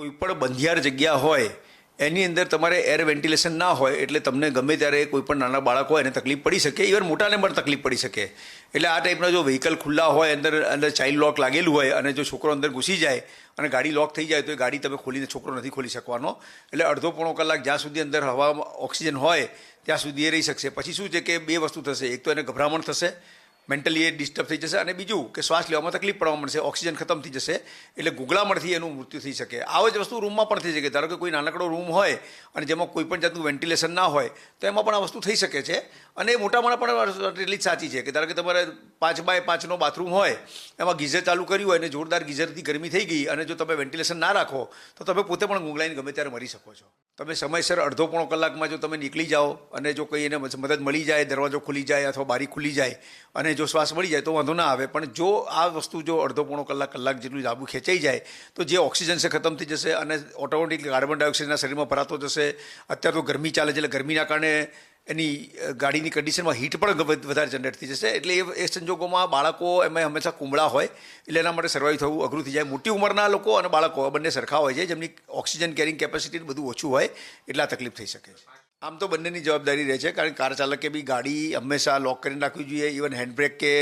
કોઈ પણ બંધિયાર જગ્યા હોય, એની અંદર તમારે એર વેન્ટિલેશન ના હોય, એટલે તમને ગમે ત્યારે કોઈ પણ નાના બાળક હોય એને તકલીફ પડી શકે ઇવન મોટાને પણ તકલીફ પડી શકે. એટલે આ ટાઈપના જો વ્હીકલ ખુલ્લા હોય, અંદર અંદર ચાઇલ્ડ લોક લાગેલું હોય, અને જો છોકરો અંદર ઘૂસી જાય, અને ગાડી લોક થઈ જાય, તો એ ગાડી તમે ખોલીને છોકરો નથી ખોલી શકવાનો. એટલે અડધો પોણો કલાક જ્યાં સુધી અંદર હવામાં ઓક્સિજન હોય, ત્યાં સુધી એ રહી શકશે. પછી શું છે કે બે વસ્તુ થશે. એક તો એને ગભરામણ થશે મેન્ટલી એ ડિસ્ટર્બ થઈ જશે અને બીજું કે શ્વાસ લેવામાં તકલીફ પડવા મળશે ઓક્સિજન ખતમ થઈ જશે, એટલે ગુગળામણથી એનું મૃત્યુ થઈ શકે. આવો જ વસ્તુ રૂમમાં પણ થઈ શકે. ધારો કે કોઈ નાનકડો રૂમ હોય અને જેમાં કોઈ પણ જાતનું વેન્ટિલેશન ના હોય, તો એમાં પણ આ વસ્તુ થઈ શકે છે. અને મોટામાં પણ એટલી જ સાચી છે કે ધારો કે તમારે પાંચ બાય પાંચનો બાથરૂમ હોય, એમાં ગીઝર ચાલુ કર્યું હોય અને જોરદાર ગીઝરથી ગરમી થઈ ગઈ અને જો તમે વેન્ટિલેશન ના રાખો, તો તમે પોતે પણ ગુંગળાઈને ગમે ત્યારે મરી શકો છો. તમે સમયસર અડધો પોણો કલાકમાં જો તમે નીકળી જાઓ અને જો કોઈ એને મદદ મળી જાય, દરવાજો ખુલી જાય અથવા બારી ખુલી જાય અને જો શ્વાસ મળી જાય તો વાંધો ના આવે. પણ જો આ વસ્તુ જો અડધો પોણો કલાક કલાક જેટલું લાબુ ખેંચાઈ જાય તો જે ઓક્સિજન છે ખતમ થઈ જશે અને ઓટોમેટિક કાર્બન ડાયોક્સાઇડના શરીરમાં ભરાતો જશે. અત્યારે તો ગરમી ચાલે છે એટલે ગરમીના કારણે એની ગાડીની કન્ડિશનમાં હીટ પણ વધારે જનરેટ થઈ જશે. એટલે એ સંજોગોમાં બાળકો એમાં હંમેશા કુમળા હોય. એટલે એના માટે સર્વાઈવ થવું અઘરું થઈ જાય. મોટી ઉંમરના લોકો અને બાળકો બંને સરખા હોય છે. જેમની ઓક્સિજન કેરિંગ કેપેસિટી બધું ઓછું હોય, એટલા તકલીફ થઈ શકે છે. આમ તો બંનેની જવાબદારી રહે છે. કારણ કે કાર ચાલકે બી ગાડી હંમેશા લોક કરીને રાખવી જોઈએ. ઇવન હેન્ડબ્રેક કે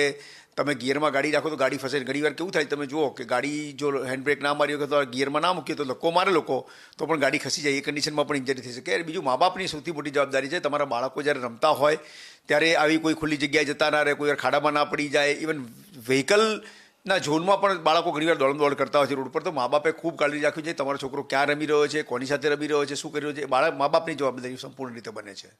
તમે ગિયરમાં ગાડી રાખો તો ગાડી ફસે ઘણી વાર કેવું થાય, તમે જુઓ કે ગાડી જો હેન્ડબ્રેક ના મારી હોય તો ગિયરમાં ના મૂકીએ તો લોકો મારે લોકો, તો પણ ગાડી ખસી જાય, એ કન્ડિશનમાં પણ ઇન્જરી થઈ શકે. બીજું મા બાપની સૌથી મોટી જવાબદારી છે, તમારા બાળકો જ્યારે રમતા હોય, ત્યારે આવી કોઈ ખુલ્લી જગ્યાએ જતા ના રહે, કોઈ વાર ખાડામાં ના પડી જાય. ઇવન વ્હીકલના ઝોનમાં પણ બાળકો ઘણીવાર દોડમ દોડ કરતા હોય છે રોડ પર. તો મા બાપે ખૂબ કાળજી રાખવી છે તમારો છોકરો ક્યાં રમી રહ્યો છે, કોની સાથે રમી રહ્યો છે, શું કરી રહ્યો છે બાળક મા બાપની જવાબદારી સંપૂર્ણ રીતે બને છે.